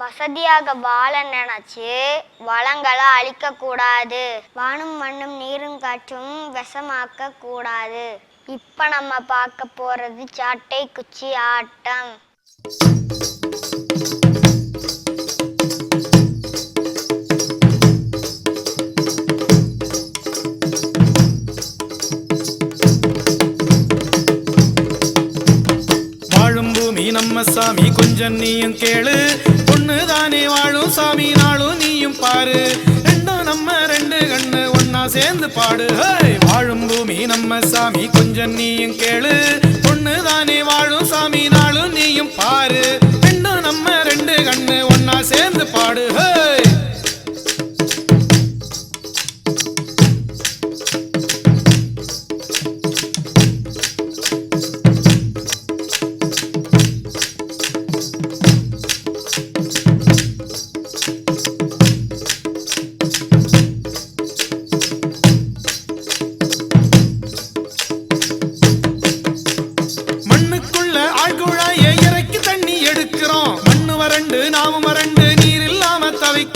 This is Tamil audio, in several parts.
வசதியாக வாழ நினைச்சு வளங்களை அழிக்க கூடாது. வானும் மண்ணும் நீரும் காற்றும் விஷமாக்க கூடாது. இப்ப நம்ம பார்க்க போறது சாட்டை குச்சி ஆட்டம். வாழும் பூமி நம்ம சாமி கொஞ்சம் நீயும் கேளு. சாமி நாளும் நீயும் பாரு. ரெண்டும் நம்ம ரெண்டு கண்ணு ஒன்னா சேர்ந்து பாடு. வாழும் பூமி நம்ம சாமி கொஞ்சம் நீயும் கேளு. பொண்ணு தானே வாழும் சாமி நாளும் நீயும் பாரு. ரெண்டும் நம்ம ரெண்டு கண்ணு ஒன்னா சேர்ந்து பாடு. ஹே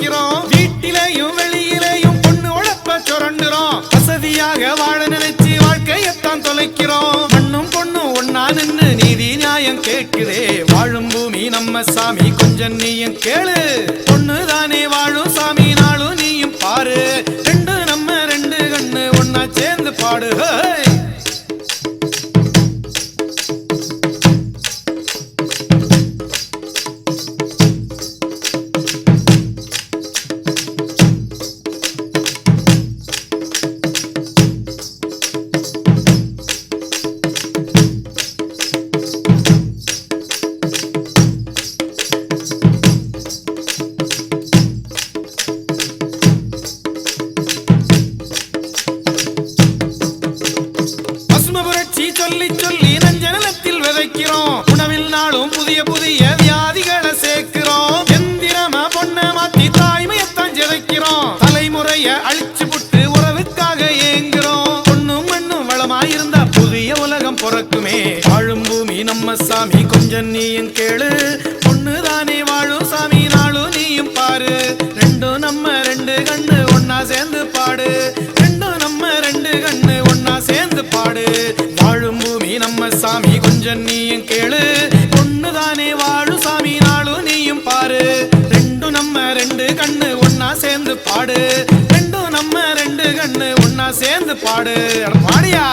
இல்லாம வீட்டிலையும் வெளியிலையும் பொண்ணு உழப்ப சுரண்டுறோம். வசதியாக வாழ நினைச்சு வாழ்க்கையத்தான் தொலைக்கிறோம். மண்ணும் பொண்ணும் ஒன்னா நின்று நீதி நியாயம் கேட்குதே. வாழும் பூமி நம்ம சாமி கொஞ்சம் நீயும் கேளு. பொண்ணு தானே வாழும் சாமி நாளும் நீயும் பாரு. ரெண்டு நம்ம ரெண்டு கண்ணு ஒன்னா சேர்ந்து பாடு. புதிய புதிய வியாதிகளை சேர்க்கிறோம். எந்திரமா பொண்ண மாத்தி தாய்மையத்தான் ஜெதைக்கிறோம் தலைமுறைய அழிச்சு புட்டு உறவுக்காக ஏங்குறோம். பொண்ணும் மண்ணும் வளமாயிருந்தா புதிய உலகம் பிறக்குமே. வாழும் பூமி நம்ம சாமி கொஞ்சம் நீயும் கேளு. பொண்ணு தானே வாழும் சாமி நாளும் நீயும் பாரு. ரெண்டும் நம்ம ரெண்டு கண்ணு ஒன்னா சேர்ந்து பாடு. ரெண்டும் நம்ம ரெண்டு கண்ணு ஒன்னா சேர்ந்து பாடு. பாடு. ரெண்டும் நம்ம ரெண்டு கண்ணு ஒன்னா சேர்ந்து பாடு. பாடியா